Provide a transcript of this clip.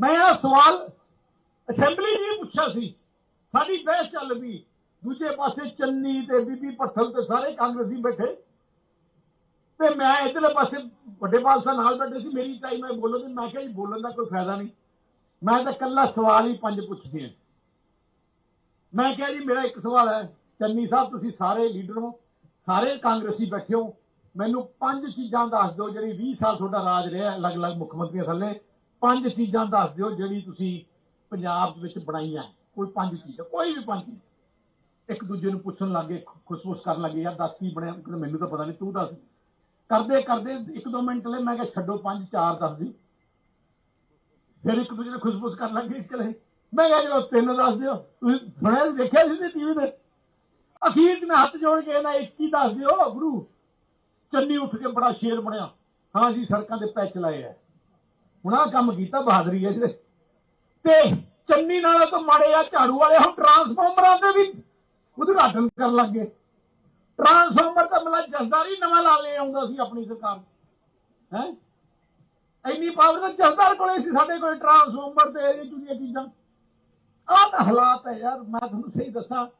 ਮੈਂ ਇਹ ਸਵਾਲ ਅਸੈਂਬਲੀ ਜੀ ਪੁੱਛਿਆ ਸੀ। ਸਾਡੀ ਬਹਿਸ ਚੱਲ ਪਈ। ਦੂਜੇ ਪਾਸੇ ਚੰਨੀ ਤੇ ਬੀਬੀ ਪੱਠਲ ਤੇ ਸਾਰੇ ਕਾਂਗਰਸੀ ਬੈਠੇ। ਤੇ ਮੈਂ ਇਧਰਲੇ ਪਾਸੇ ਵੱਡੇ ਪਾਲਸਾ ਨਾਲ ਬੈਠੇ ਸੀ। ਮੇਰੀ ਟਾਈਮ ਮੈਂ ਬੋਲਣ ਦੀ ਮੈਂ ਕਿਹਾ ਜੀ ਬੋਲਣ ਦਾ ਕੋਈ ਫਾਇਦਾ ਨਹੀਂ। ਮੈਂ ਤਾਂ ਕੱਲਾ ਸਵਾਲ ਹੀ ਪੰਜ ਪੁੱਛਦੇ ਆ ਮੈਂ ਕਿਹਾ ਜੀ, ਮੇਰਾ ਇੱਕ ਸਵਾਲ ਹੈ। ਚੰਨੀ ਸਾਹਿਬ, ਤੁਸੀਂ ਸਾਰੇ ਲੀਡਰ ਹੋ। ਸਾਰੇ ਕਾਂਗਰਸੀ ਬੈਠੇ ਹੋ। ਮੈਨੂੰ ਪੰਜ ਚੀਜ਼ਾਂ ਦੱਸ ਦਿਓ ਜਿਹੜੀ 20 ਸਾਲ ਤੁਹਾਡਾ ਰਾਜ ਰਿਹਾ ਅਲੱਗ-ਅਲੱਗ ਮੁੱਖ ਮੰਤਰੀਆਂ ਥੱਲੇ। ਪੰਜ ਚੀਜ਼ਾਂ ਦੱਸ ਦਿਓ ਜਿਹੜੀ ਤੁਸੀਂ ਪੰਜਾਬ ਵਿੱਚ ਬਣਾਈਆਂ ਕੋਈ ਪੰਜ ਚੀਜ਼ਾਂ, ਕੋਈ ਵੀ ਪੰਜ ਇੱਕ ਦੂਜੇ ਨੂੰ ਪੁੱਛਣ ਲੱਗੇ ਖੁਸਫੁਸ ਕਰਨ ਲੱਗੇ ਯਾਰ ਦੱਸ ਕੀ ਬਣਿਆ ਮੈਨੂੰ ਤਾਂ ਪਤਾ ਨਹੀਂ, ਤੂੰ ਦੱਸ। ਕਰਦੇ ਕਰਦੇ, ਇੱਕ ਦੋ ਮਿੰਟ ਲਈ ਮੈਂ ਕਿਹਾ ਛੱਡੋ ਪੰਜ, ਚਾਰ ਦੱਸ ਦੀ ਫਿਰ ਇੱਕ ਦੂਜੇ ਨੂੰ ਖੁਸਫੁਸ ਕਰਨ ਲੱਗੇ ਚਲੇ ਮੈਂ ਕਿਹਾ ਜਦੋਂ ਤਿੰਨ ਦੱਸ ਦਿਓ। ਤੁਸੀਂ ਸੁਣਿਆ ਦੇਖਿਆ ਸੀ ਟੀਵੀ ਤੇ? ਅਖੀਰ 'ਚ ਮੈਂ ਹੱਥ ਜੋੜ ਕੇ ਨਾ ਇੱਕ ਹੀ ਦੱਸ ਦਿਓ, ਗੁਰੂ। ਚੰਨੀ ਉੱਠ ਕੇ ਬੜਾ ਸ਼ੇਰ ਬਣਿਆ। ਹਾਂ ਜੀ, ਸੜਕਾਂ ਦੇ ਪੈਚ ਲਾਏ ਆ। ਹੁਣ ਆਹ ਕੰਮ ਕੀਤਾ ਬਹਾਦਰੀ ਹੈ ਜਿਹੜੇ ਤੇ ਚੰਨੀ ਨਾਲੋਂ ਤਾਂ ਮਾੜੇ ਆ, ਝਾੜੂ ਵਾਲੇ, ਹੁਣ ਟਰਾਂਸਫਾਰਮਰਾਂ ਤੇ ਵੀ ਉਦਘਾਟਨ ਕਰਨ ਲੱਗੇ ਟਰਾਂਸਫਾਰਮਰ ਤਾਂ ਮਤਲਬ ਜਸਦਾਰ ਹੀ ਨਵਾਂ ਲਾ ਲੈ ਆਉਂਦਾ ਸੀ ਆਪਣੀ ਸਰਕਾਰ। ਹੈ? ਇੰਨੀ ਪਾਵਰ ਤਾਂ ਜਸਦਾਰ ਕੋਲੇ ਸੀ ਸਾਡੇ ਕੋਲ ਟਰਾਂਸਫਾਰਮਰ ਤੇ ਇਹ ਚੀਜ਼ਾਂ। ਆਹ ਤਾਂ ਹਾਲਾਤ ਹੈ ਯਾਰ, ਮੈਂ ਤੁਹਾਨੂੰ ਸਹੀ ਦੱਸਾਂ।